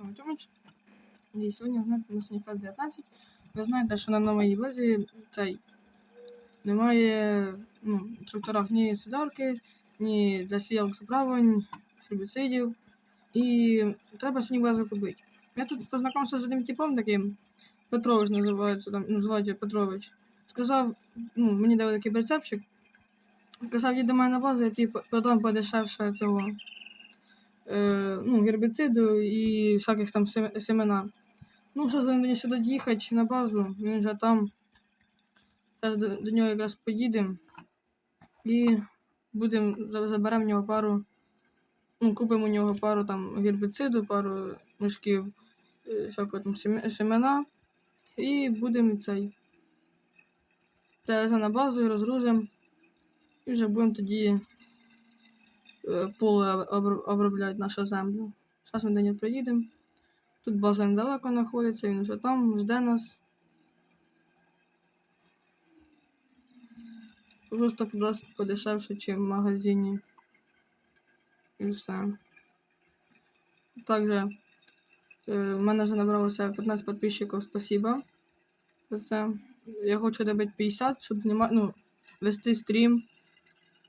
Артем Тьомич. І сьогодні знаєте, на Соніфест 19. Ви знаєте, що на новій базі цей немає ну, тракторах ні солярки, ні для сіялок заправлень, гербіцидів. І треба сьогодні базу купити. Я тут познайомився з одним типом таким, Петрович називається, там, його Петрович. Сказав, ну, мені дали такий рецепчик. Казав, їди до мене на базу, я тобі продам подешевше цього ну, гербіциду і всяких там семена. Ну, що мені сюди їхати на базу, він вже там. Зараз до, до нього якраз поїдемо і будемо заберемо в нього пару. Ну, купимо у нього пару там гербіциду, пару мішків е, всякого там семена. І будемо цей. Привеземо на базу і розгрузимо. І вже будемо тоді е, поле обр- обробляти нашу землю. Зараз ми до нього приїдемо. Тут база недалеко знаходиться, він вже там, жде нас. Просто подешевше, ніж в магазині. І все. Також е, в мене вже набралося 15 підписчиків, спасибо за це. Я хочу добити 50, щоб знімати, ну, вести стрім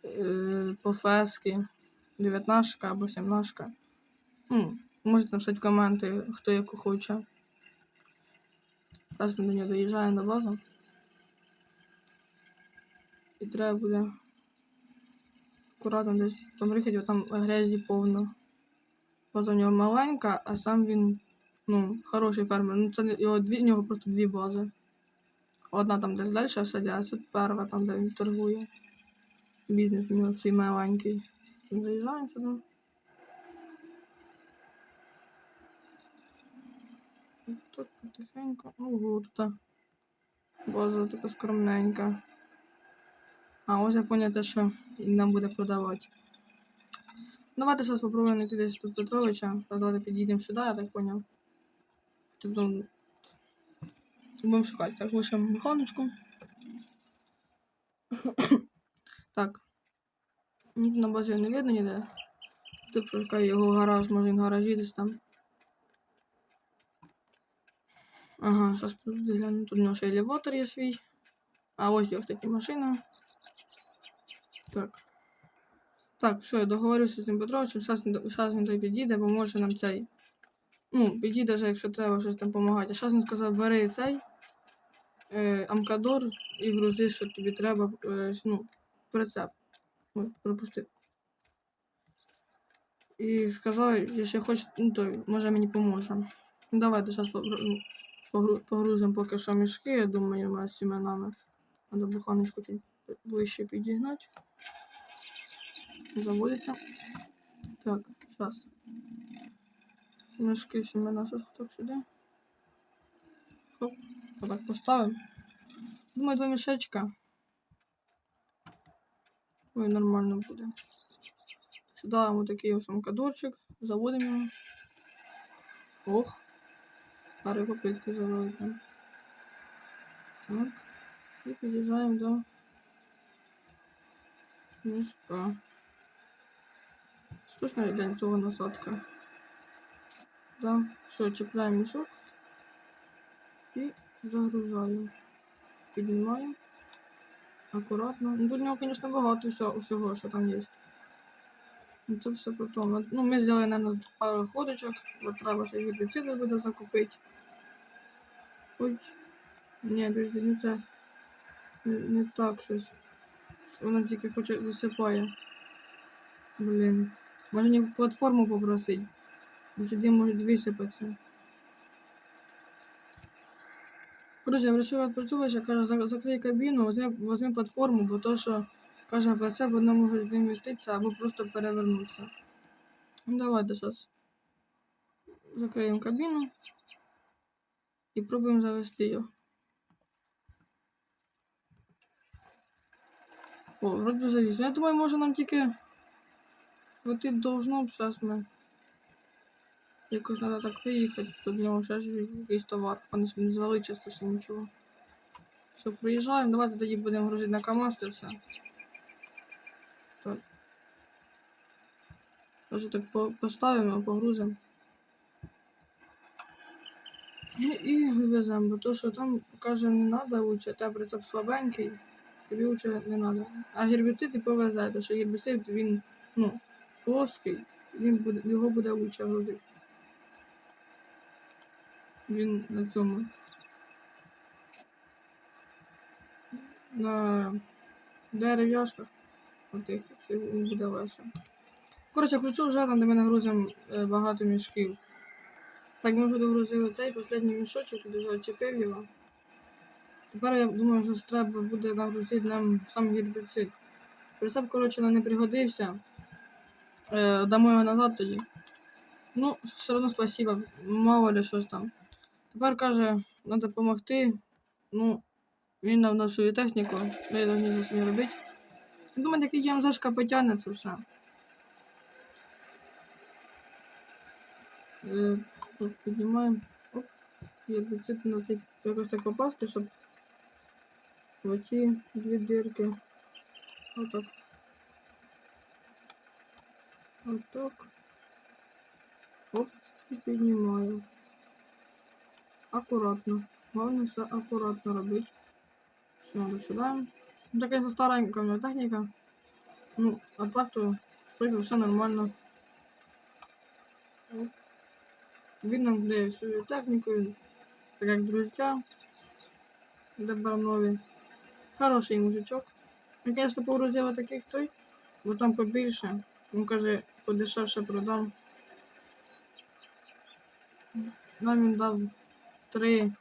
е, по фески 19 або 17. Ну, можете написати коменти, хто яку хоче. Зараз ми до нього доїжджаємо до бази. І треба буде акуратно десь там рихати, бо там грязі повно. База у нього маленька, а сам він ну, хороший фермер. Ну, це його дві, у нього просто дві бази. Одна там десь далі сидять, а тут перша там, де він торгує. Бізнес у нього свій маленький. Заїжджаємо сюди. Тут потихеньку. Ого, тут база така скромненька. А ось я поняла, що нам буде продавати. Давайте зараз спробуємо знайти десь тут Петровича. Давайте підійдемо сюди, я так поняв. Ну, будемо шукати. Так, лишимо механочку. так. Ну, На базі не видно ніде. Тут шукаю його гараж, може він гаражі десь там. Ага, зараз гляну. Тут у нього ще елеватор є свій. А ось його, кстати, машина. Так. Так, все, я договорюся з цим Петровичем. Зараз, він- той підійде, поможе нам цей. Ну, підійде вже, якщо треба щось там допомагати. А зараз він сказав, бери цей е, амкадор і грузи, що тобі треба, е, ну, прицеп. Ой, пропусти. І сказав, якщо хочеш, ну, то може мені поможе. Ну, давайте зараз погрузимо поки що мішки, я думаю, з сіменами. Надо буханочку чуть ближче підігнати. Заводиться. Так, зараз. Мішки сімена зараз так сюди. Хоп, так поставимо. Думаю, два мішечка. Ой, нормально буде. Сюди ось такий ось амкадорчик. Заводимо його. Ох. Старі попитки заводимо. Так. І під'їжджаємо до мішка. Штучна для цього насадка. Да, все, чіпляємо мішок і загружаємо. Піднімаємо. Акуратно. Ну, тут у нього, звісно, багато всього, всього, що там є. Ну, Це все потім. Ну, ми взяли, мабуть, пару ходочок, бо треба ще гербіциди буде закупити. Ой. Ні, подожди, не це. Не, не так щось. Воно тільки хоче висипає. Блін. Може не платформу попросити. Бо сюди може висипатися. Короче, я вирішила відпрацьовувати, каже, «За- закрий кабіну, возьми, возьми платформу, бо то, що каже, ПЦ в одному може не вміститися або просто перевернутися. Ну, давайте зараз закриємо кабіну і пробуємо завести його. О, вроді би завіс. Я думаю, може нам тільки хватить должно, зараз ми якось треба так виїхати, тут в нього ще ж якийсь товар, вони ж не звали часто все нічого. Все, приїжджаємо, давайте тоді будемо грузити на КАМАЗ все. Так. Ось так поставимо, погрузимо. Ну і веземо, бо то, що там каже, не треба лучше, та прицеп слабенький, тобі лучше не треба. А гербіцид ти повезе, тому що гербіцид він ну, плоский, він буде, його буде лучше грузити. Він на цьому. На дерев'яшках. Отих, він буде легше. Коротше, включу вже там, де ми нагрузимо е, багато мішків. Так, ми вже догрузили цей останній мішочок, тут вже очепив його. Тепер я думаю, що треба буде нагрузити нам сам гербіцид. Прицеп, коротше, нам не пригодився. Е, дамо його назад тоді. Ну, все одно спасибо, мало ли щось там. Тепер каже, треба допомогти. Ну, він нам на свою техніку, я його не за собі робити. Думаю, такий ям потягне це все. Е, піднімаємо. Оп. Гербіцид на цей якось так попасти, щоб в оті дві дирки. Отак. Отак. Оп, піднімаю. Акуратно. Головне все акуратно робити. Все, до сюди. Ну, так, конечно, старенька у нього техніка. Ну, а так то вроде все нормально. Він нам всю техніку, так як друзі. Добранові. Хороший мужичок. Я, конечно, погрузила таких той, бо там побільше. Він каже, подешевше продам. Нам він дав три.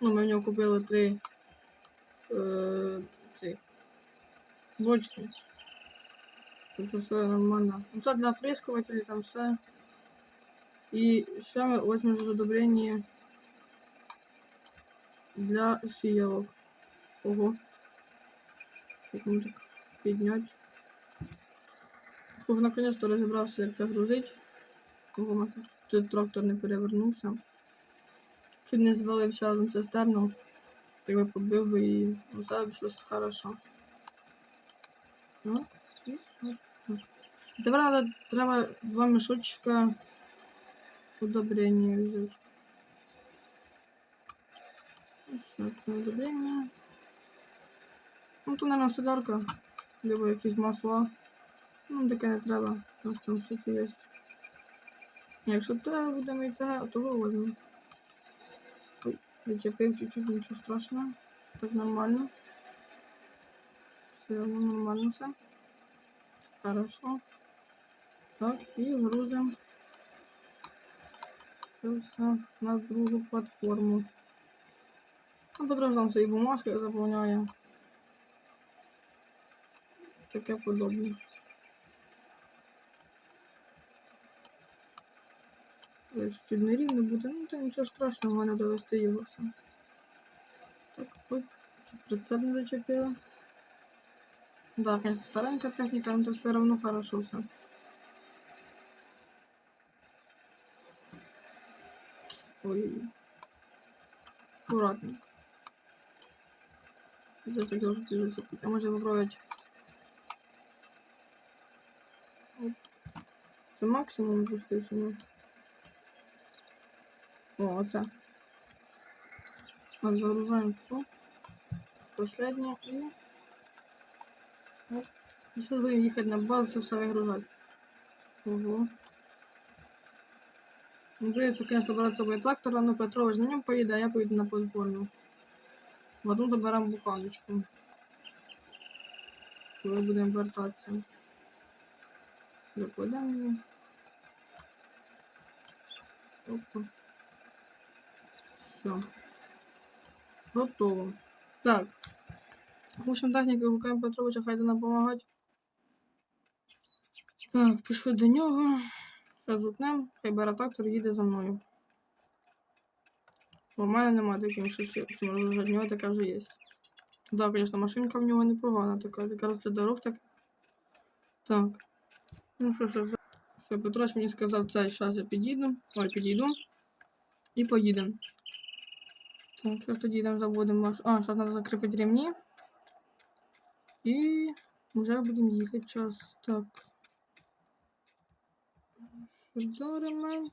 Ну, ми в нього купили три е, ці, бочки. Тобто все нормально. Ну, Це для оприскувателей, там все. І ще ми візьмемо ж удобрення для сіялок. Ого. Як ми так підняти. Фух, наконец-то розібрався, як це грузить. Ого, тут трактор не перевернувся. Чуть не звалив ще одну цистерну. Так би побив би і все обійшлося хорошо. Ну, от так. Тепер надо, треба два мішочка удобрення взяти. Удобрення. Ну, то, наверное, солярка, либо якісь масла. Ну, таке не треба, у нас там це є. Якщо треба будемо йти, того возьмемо. Ой, відчепив чуть-чуть, нічого страшного. Так нормально. Все равно нормально все. Хорошо. Так, і грузимо це все на другу платформу. Ну, там свої бумажки заповняє. Таке подобне. Чуть не рівно буде, ну то нічого страшного, мене довести його все. Так, ой, чуть прицеп не зачепила. Да, конечно, старенька техніка, но то все равно хорошо все. Ой. Аккуратненько. Здесь так должен зацепить. А можно попробовать. Оп. Це максимум пустився, ну. О, оце. Так, загружаємо цю. Последнє і... Оп. І зараз будемо їхати на базу, все вигружати. Ого. Ну, Придется, конечно, брать с собой трактор, но Петрович на нем поїде, а я поїду на платформу. В одну заберемо буханочку. Коли будемо вертатися. Закладемо її. Опа. Все. Готово. Так. Общем, техніки гукаємо Петровича, хай нам допомагати. Так, пішли до нього. Зараз гукнем, хай бере трактор їде за мною. Бо в мене немає таким, що в нього така вже є. Да, звісно, машинка в нього непогана, така, якраз для дорог так. Так. Ну що ж, все, Петроч мені сказав цей, зараз я підійду. Ой, підійду. І поїдемо. Так, зараз тоді заводимо маш... А, зараз треба закріпити ремні. І вже будемо їхати час. Так. Сюди ремень.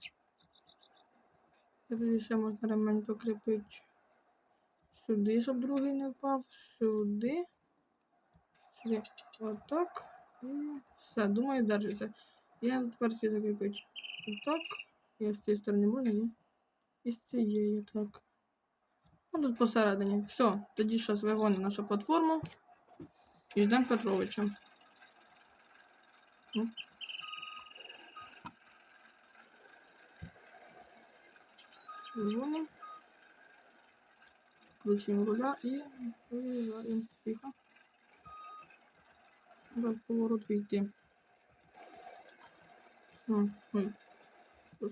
Тоді ще можна ремень покріпити сюди, щоб другий не впав. Сюди. Сюди. Отак. І все, думаю, держиться. Я тепер ці закріпити. Отак. Я з цієї сторони можна, ні? І з цієї так. Ну, тут посередині. Все, тоді зараз вигонимо нашу платформу. І ждемо Петровича. Оп. Вигонимо. Включимо руля і виїжджаємо. Тихо. Треба поворот війти.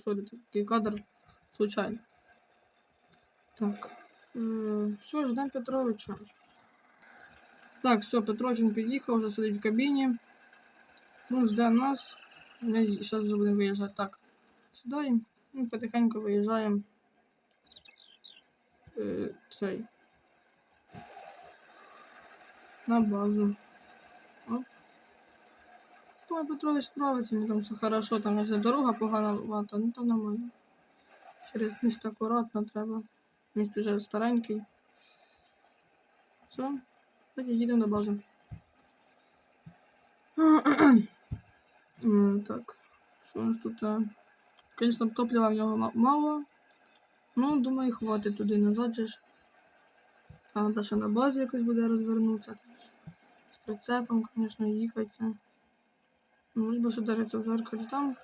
Сорі, такий кадр случайно. Так. Все, ждемо Петровича. Так, все, Петрович під'їхав, вже сидить в кабіні. Ну, жде нас. Зараз вже будемо виїжджати. Так. Сідаємо. Ну, потихеньку виїжджаємо. Е, цей. На базу. Оп. Думаю, Петрович справиться, мені там все хорошо, там якщо дорога погана, ну то нормально. Через місто акуратно треба. Міст уже старенький. Все, тоді їдемо на базу. Е, Так, що у нас тут? Звісно, топлива в нього мало. Ну, думаю, хватить туди назад же ж. А ще на базі якось буде розвернутися. З прицепом, звісно, їхати. Ну, либо що держиться в зеркалі там,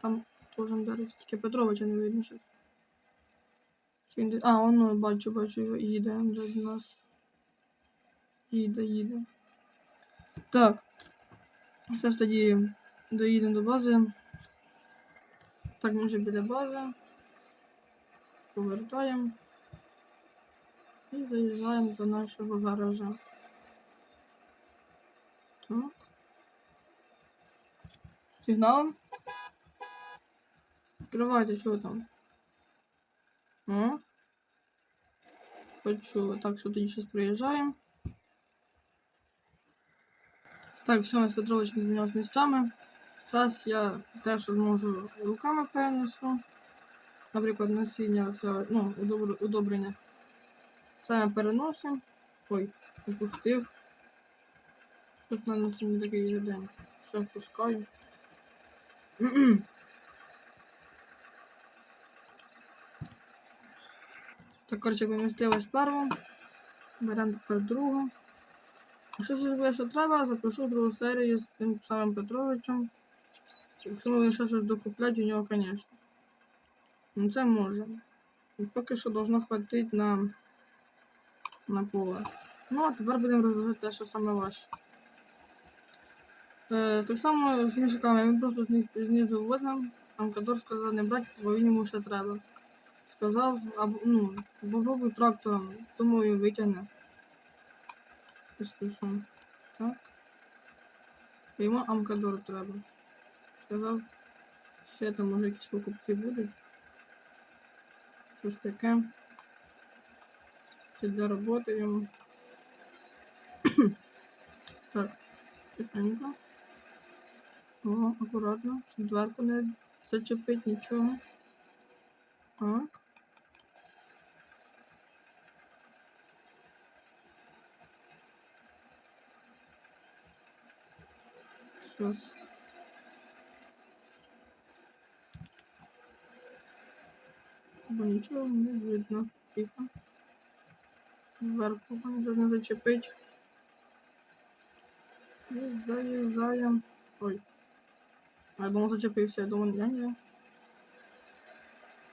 там теж держиться, тільки Петровича не видно щось. Де- А, воно бачу, бачу, їде до нас. Їде, їде. Так. Зараз тоді доїдемо до бази. Так, ми вже біля бази. Повертаємо. І заїжджаємо до нашого гаража. Так. Сигналом. Відкривайте, що там. О. Почула. Так, тоді зараз приїжджаємо. Так, все, ми з Петровичем змінялися містами. Зараз я те, що зможу руками перенесу. Наприклад, насіння ну, удобр- удобрення. Це ми переносимо. Ой, опустив. Щось в мене сьогодні такий день. Все, впускаю. Так, коротше, помістилась перву. Беремо тепер другу. Якщо щось буде, що треба, запишу другу серію з тим самим Петровичем. Якщо ми ще щось докуплять у нього, звісно. Ну це може. Поки що должно хватити на, на поле. Ну, а тепер будемо розробити те, що саме важче. Е, так само з мішками ми просто знизу возьмемо. Там Кадор сказав не брати, бо він йому ще треба. Сказав, або, ну, попробуй трактором, думаю, витягне. Що. Так. Йому Амкадор треба. Сказав, ще там може якісь покупці будуть. Щось таке. Це для роботи йому. так, тихенько. О, акуратно, щоб дверку не зачепить нічого. Так. Щас. Бо нічого не видно. Тихо. Зверху не зачепить. І заїжджаємо. Ой. А я думав зачепився, я думав, я ні.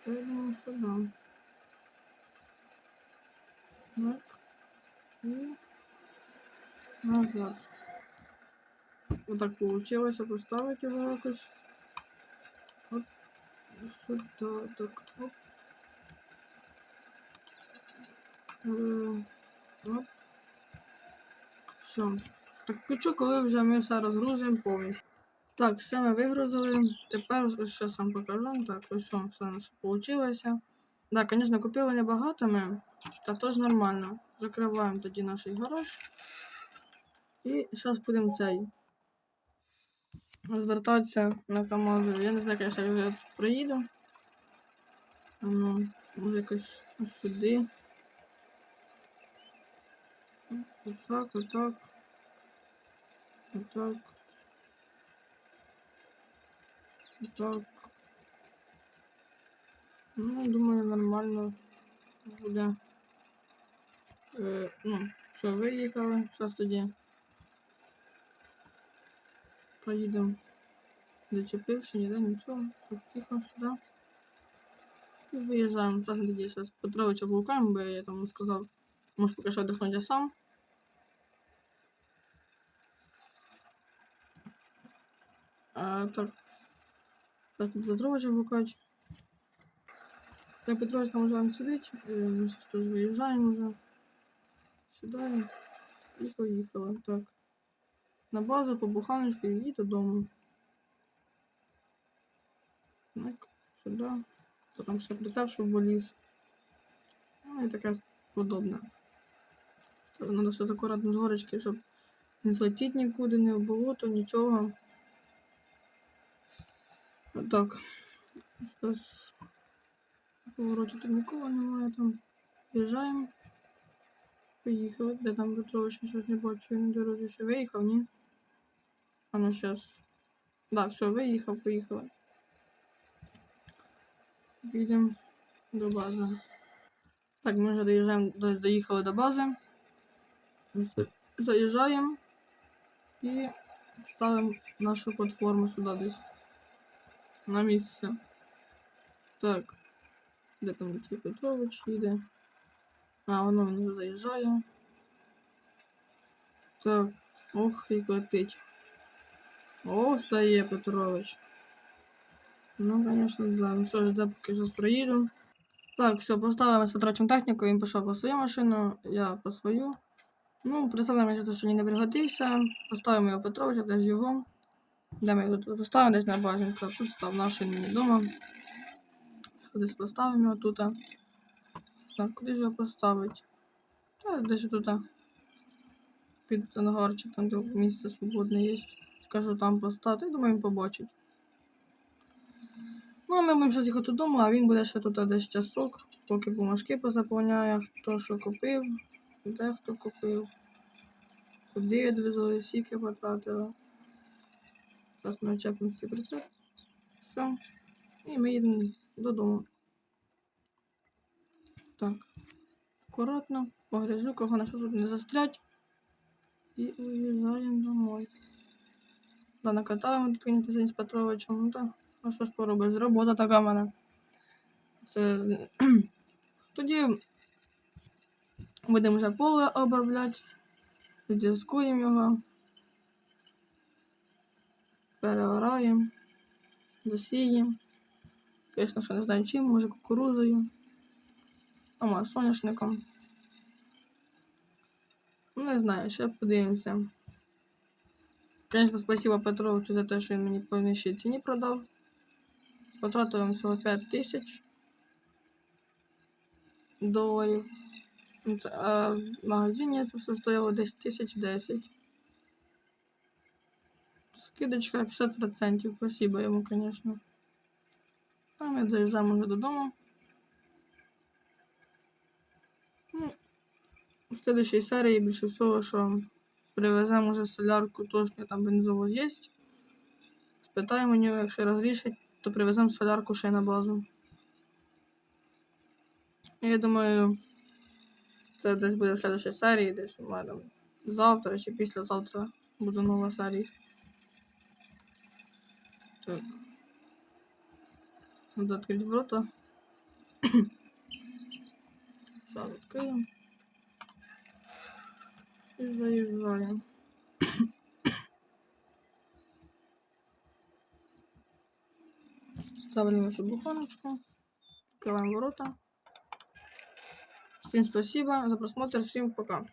Я думав, що да. Так. І назад. Вот так получилось поставить его якось. От сюда, так, оп. Е, Оп. Все. Так включу, коли вже ми все розгрузимо повністю. Так, все ми вигрузили. Тепер що сам покажу. Так, ось вам все наше вийшло. Так, звісно, купили небагато ми. Та теж нормально. Закриваємо тоді наш гараж. І зараз будемо цей. Розвертатися на КАМАЗу. Я не знаю, конечно, як я тут проїду. Ну, Може якось ось сюди. Отак, отак. Отак. Отак. Ну, думаю, нормально буде. Е, ну, що, виїхали. Зараз тоді. Поїдемо. Зачепивши, ніде нічого. Так, тихо сюди. І виїжджаємо. Так, тоді зараз Петровича блукаємо, бо я там сказав, може поки що віддихнути я сам. А, так. Так, тут Петровича блукать. Так, Петрович там вже он сидить. Е, Ми зараз теж виїжджаємо вже. Сюди. І поїхали. Так. На базу по буханочку і додому. Так, сюди. Потім ще прицеп, щоб воліз. Ну і таке подобне. Треба щось акуратно з горочки, щоб не злетіть нікуди, не в болото, нічого. Так. Зараз повороті тут нікого немає там. В'їжджаємо. Поїхали. Де там Петрович щось не бачу, він на дорозі ще виїхав, ні? А ну щас. Да, все, виїхав, поїхали. Їдемо до бази. Так, ми вже доїжджаємо, десь доїхали до бази. З- Заїжджаємо і ставимо нашу платформу сюди десь. На місце. Так. Де там Олексій Петрович їде? А, воно він вже заїжджає. Так. Ох, як летить. Ох, стає Петрович. Ну, конечно, да. Ну що ж, де поки зараз проїду. Так, все, поставимо з Петрочем техніку, він пішов по свою машину, я по свою. Ну, представляємо, що сьогодні не пригодився. Поставимо його Петровича, теж його. Де ми його тут поставимо десь на базі. Сказав, тут став наш не вдома. Десь поставимо його тут. Так, куди ж його поставити? Та десь тут. Під ангарчик, там де місце свободне є. Скажу там поставити. Я думаю, він побачить. Ну, а ми будемо зараз їхати додому, а він буде ще тут десь часок, поки бумажки позаповняє, хто що купив, де хто купив, куди відвезли, скільки потратили. Зараз ми очепимо ці прицеп. Все. І ми їдемо додому. Так. Акуратно, по грязюках, на що тут не застрять. І уїжджаємо домой. Да, накатали ми тут сьогодні з Петровичем, ну так. А що ж поробиш? Робота така в мене. Це... Тоді будемо вже поле обробляти, здіскуємо його, переораємо, засіємо. Звісно, що не знаю чим, може кукурузою, а може соняшником. Ну, не знаю, ще подивимося. Звісно, спасибо Петровичу за те, що він мені по нижчій ціні продав. Потратив він всього 5 тисяч доларів. Ну, А в магазині це все стояло десь тисяч 10. Скидочка 50%. Спасибо йому, звісно. А ми доїжджаємо вже додому. Ну, в следующій серії більше всього, що привеземо вже солярку, точно там бензовоз є. Спитаємо нього, якщо розрішить, то привеземо солярку ще на базу. Я думаю, це десь буде в следующій серії, десь у мене там завтра чи післязавтра буде нова серія. Так. Надо відкрити ворота. Зараз відкриємо. І заїжджаємо. Ставлю нашу буханочку. Открываем ворота. Всем спасибо за просмотр. Всем пока.